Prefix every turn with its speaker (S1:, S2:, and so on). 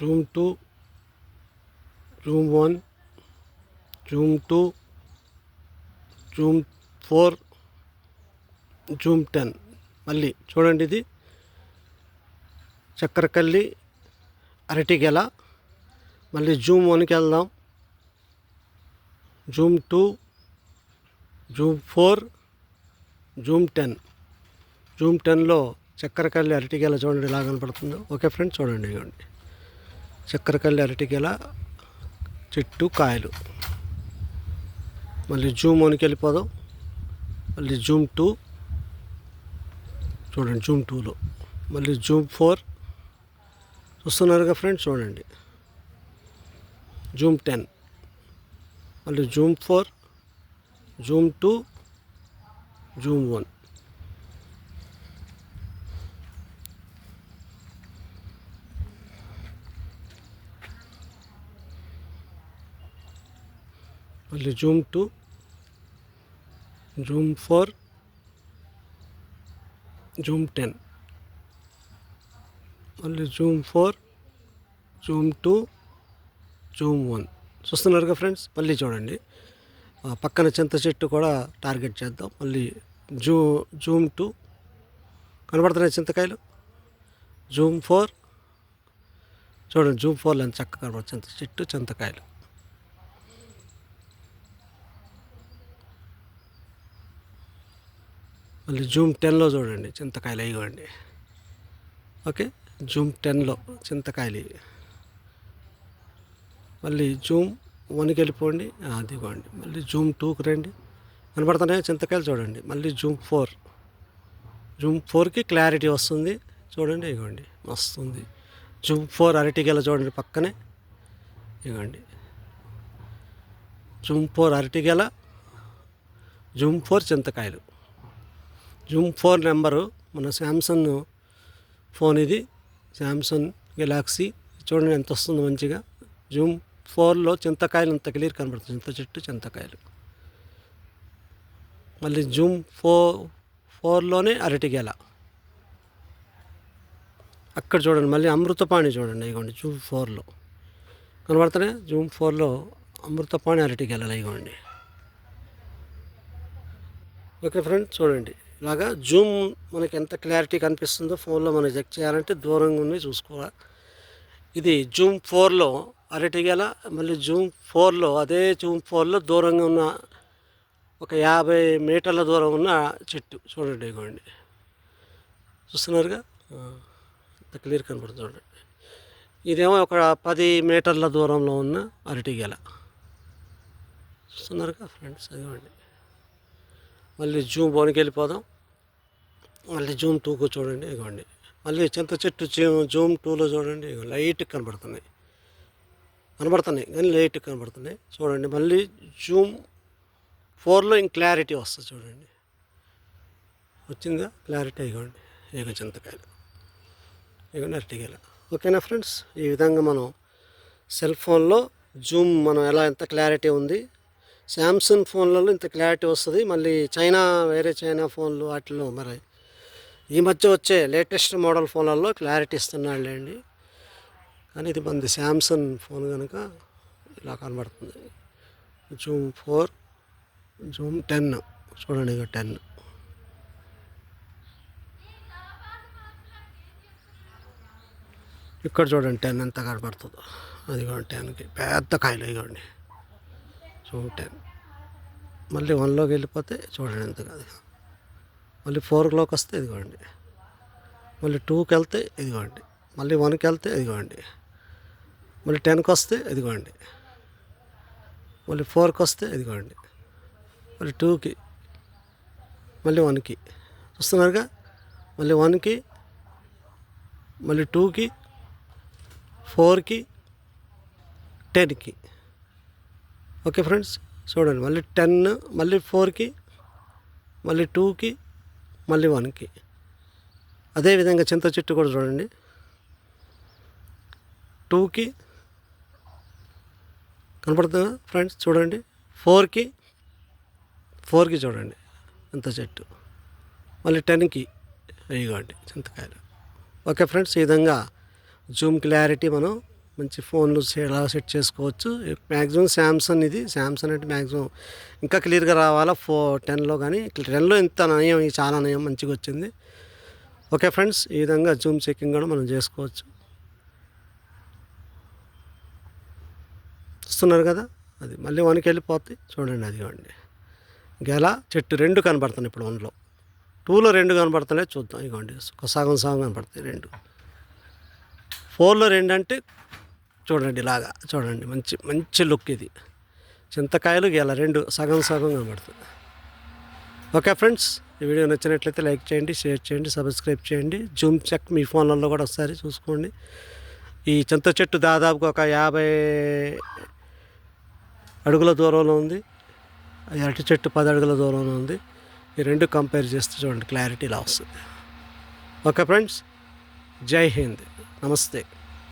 S1: Zoom two zoom one zoom two zoom four zoom ten. మళ్ళీ చూడండి ఇది. చక్కెరకల్లి అరటిగెల. మళ్ళీ జూమ్ వన్కి వెళ్దాం. Zoom two zoom four zoom ten. Zoom టెన్లో చక్కెరకల్లి అరటిగెల చూడండి ఇలా కనపడుతుందో. ఓకే ఫ్రెండ్స్ చూడండి ఇవ్వండి చక్కెరకల్లి అరటికెల చెట్టు కాయలు. మళ్ళీ జూమ్ వన్కి వెళ్ళిపోదాం. మళ్ళీ జూమ్ టూ. చూడండి జూమ్ టూలో. మళ్ళీ జూమ్ ఫోర్. చూస్తున్నారుగా ఫ్రెండ్స్? చూడండి. Zoom ten. మళ్ళీ zoom four. Zoom two. Zoom one. మళ్ళీ zoom two zoom four zoom ten. మళ్ళీ zoom four zoom two zoom one. చూస్తున్నారుగా ఫ్రెండ్స్? మళ్ళీ చూడండి. పక్కన చింత చెట్టు కూడా టార్గెట్ చేద్దాం. మళ్ళీ జూ జూమ్ టూ. కనబడుతున్నాయి చింతకాయలు? Zoom four. చూడండి జూమ్ ఫోర్లో చక్కగా కనబడుతుంది. చింత చెట్టు చింతకాయలు. మళ్ళీ జూమ్ టెన్లో చూడండి చింతకాయలు ఇవ్వండి ఓకే? జూమ్ టెన్లో చింతకాయలు ఇవి. మళ్ళీ జూమ్ వన్కి వెళ్ళిపోండి. అదిగోండి. మళ్ళీ జూమ్ టూకి రండి. కనబడుతున్నాయి చింతకాయలు చూడండి. మళ్ళీ జూమ్ ఫోర్. జూమ్ ఫోర్కి క్లారిటీ వస్తుంది. చూడండి ఇవ్వండి వస్తుంది. జూమ్ ఫోర్ అరటిగెల చూడండి పక్కనే. ఇవ్వండి జూమ్ ఫోర్ అరటిగెల జూమ్ ఫోర్ చింతకాయలు. జూమ్ ఫోర్ నెంబరు మన శాంసంగ్ ఫోన్ ఇది. Samsung Galaxy. చూడండి ఎంత వస్తుందో మంచిగా. జూమ్ ఫోర్లో చింతకాయలు ఇంత క్లియర్ కనబడుతుంది. చింత చెట్టు చింతకాయలు. మళ్ళీ జూమ్ ఫోర్ ఫోర్లోనే అరటిగెల అక్కడ చూడండి మళ్ళీ అమృతపాణి చూడండి ఇగోండి జూమ్ ఫోర్లో. కనబడుతున్నాయి? జూమ్ ఫోర్లో అమృతపాణి అరటిగెలలు ఇగోండి. ఓకే ఫ్రెండ్స్ చూడండి. ఇలాగా జూమ్ మనకి ఎంత క్లారిటీ కనిపిస్తుందో ఫోన్లో మనం చెక్ చేయాలంటే దూరంగా ఉండి చూసుకోవాలి. ఇది జూమ్ ఫోర్లో అరటిగల మళ్ళీ జూమ్ ఫోర్లో అదే జూమ్ ఫోర్లో దూరంగా ఉన్న ఒక యాభై మీటర్ల దూరం ఉన్న చెట్టు చూడండి ఇగోండి. చూస్తున్నారుగా? ఆ, ఎంత క్లియర్ కనపడుతుంది చూడండి. ఇదేమో ఒక పది మీటర్ల దూరంలో ఉన్న అరటిగల. చూస్తున్నారుగా ఫ్రెండ్స్? ఇదిగోండి మళ్ళీ జూమ్ బోనికి వెళ్ళిపోదాం. మళ్ళీ జూమ్ టూకు చూడండి ఇగోండి. మళ్ళీ చింత చెట్టు జూ- జూమ్ టూలో చూడండి ఇగో లైట్ కనబడుతున్నాయి. కనబడుతున్నాయి కానీ లైట్ కనబడుతున్నాయి. చూడండి మళ్ళీ జూమ్ ఫోర్లో ఇంక క్లారిటీ వస్తుంది చూడండి. వచ్చిందా? క్లారిటీ ఇగోండి ఇక చింతకాయలు. ఇగోండి అరటికాయలు ఓకేనా ఫ్రెండ్స్? ఈ విధంగా మనం సెల్ ఫోన్లో జూమ్ మనం ఎలా ఎంత క్లారిటీ ఉంది శాంసంగ్ ఫోన్లలో ఇంత క్లారిటీ వస్తుంది. మళ్ళీ చైనా వేరే చైనా ఫోన్లు వాటిలో మరి ఈ మధ్య వచ్చే లేటెస్ట్ మోడల్ ఫోన్లలో క్లారిటీ ఇస్తున్నాడులేండి కానీ ఇది మనది శాంసంగ్ ఫోన్ కనుక ఇలా కనబడుతుంది. జూమ్ ఫోర్ జూమ్ టెన్ చూడండి ఇక టెన్. ఇక్కడ చూడండి టెన్ ఎంత కనబడుతుందో. అది కూడా టెన్కి. పెద్ద కాయలు ఇవ్వండి జూమ్ టెన్ మళ్ళీ వన్లోకి వెళ్ళిపోతే చూడండి ఎంత కాదు మళ్ళీ ఫోర్ క్లాక్ వస్తే ఇదిగోండి. మళ్ళీ టూకి వెళ్తే ఇదిగోండి. మళ్ళీ వన్కి వెళ్తే ఇదిగోండి. మళ్ళీ టెన్కి వస్తే ఇదిగోండి. మళ్ళీ ఫోర్కి వస్తే ఇదిగోండి. మళ్ళీ టూకి మళ్ళీ వన్కి. చూస్తున్నారుగా? మళ్ళీ వన్కి మళ్ళీ టూకి ఫోర్కి టెన్కి. ఓకే ఫ్రెండ్స్ చూడండి మళ్ళీ టెన్ మళ్ళీ ఫోర్కి మళ్ళీ టూకి మళ్ళీ వన్కి అదేవిధంగా చింత చెట్టు కూడా చూడండి. టూకి కనపడుతుందా ఫ్రెండ్స్? చూడండి ఫోర్కి ఫోర్కి చూడండి చింత చెట్టు. మళ్ళీ టెన్కి వేయగండి చింతకాయలు. ఓకే ఫ్రెండ్స్ ఈ విధంగా జూమ్ క్లారిటీ మనం మంచి ఫోన్లు ఎలా సెట్ చేసుకోవచ్చు. మ్యాక్సిమం శాంసంగ్ ఇది. శాంసంగ్ అంటే మ్యాక్సిమం ఇంకా క్లియర్గా రావాలా? ఫో టెన్లో కానీ టెన్లో ఇంత నయం చాలా నయం మంచిగా వచ్చింది. ఓకే ఫ్రెండ్స్ ఈ విధంగా జూమ్ చెకింగ్ కూడా మనం చేసుకోవచ్చు. చూస్తున్నారు కదా? అది మళ్ళీ వనికి వెళ్ళిపోతుంది చూడండి అది ఇవ్వండి గెల చెట్టు రెండు కనబడుతున్నాయి ఇప్పుడు వన్లో. టూలో రెండు కనబడుతున్నాయి చూద్దాం. ఇవ్వండి సగం సగం కనబడతాయి రెండు. ఫోర్లో రెండు అంటే చూడండి ఇలాగా చూడండి మంచి మంచి లుక్ ఇది. చింతకాయలు ఇలా రెండు సగం సగం కనబడుతుంది ఓకే ఫ్రెండ్స్ ఈ వీడియో నచ్చినట్లయితే లైక్ చేయండి షేర్ చేయండి సబ్స్క్రైబ్ చేయండి. జూమ్ చెక్ మీ ఫోన్లలో కూడా ఒకసారి చూసుకోండి. ఈ చింత చెట్టు దాదాపుగా ఒక యాభై అడుగుల దూరంలో ఉంది. అరటి చెట్టు పది అడుగుల దూరంలో ఉంది. ఈ రెండు కంపేర్ చేస్తే చూడండి క్లారిటీ ఇలా వస్తుంది. ఓకే ఫ్రెండ్స్ జై హింద్. నమస్తే.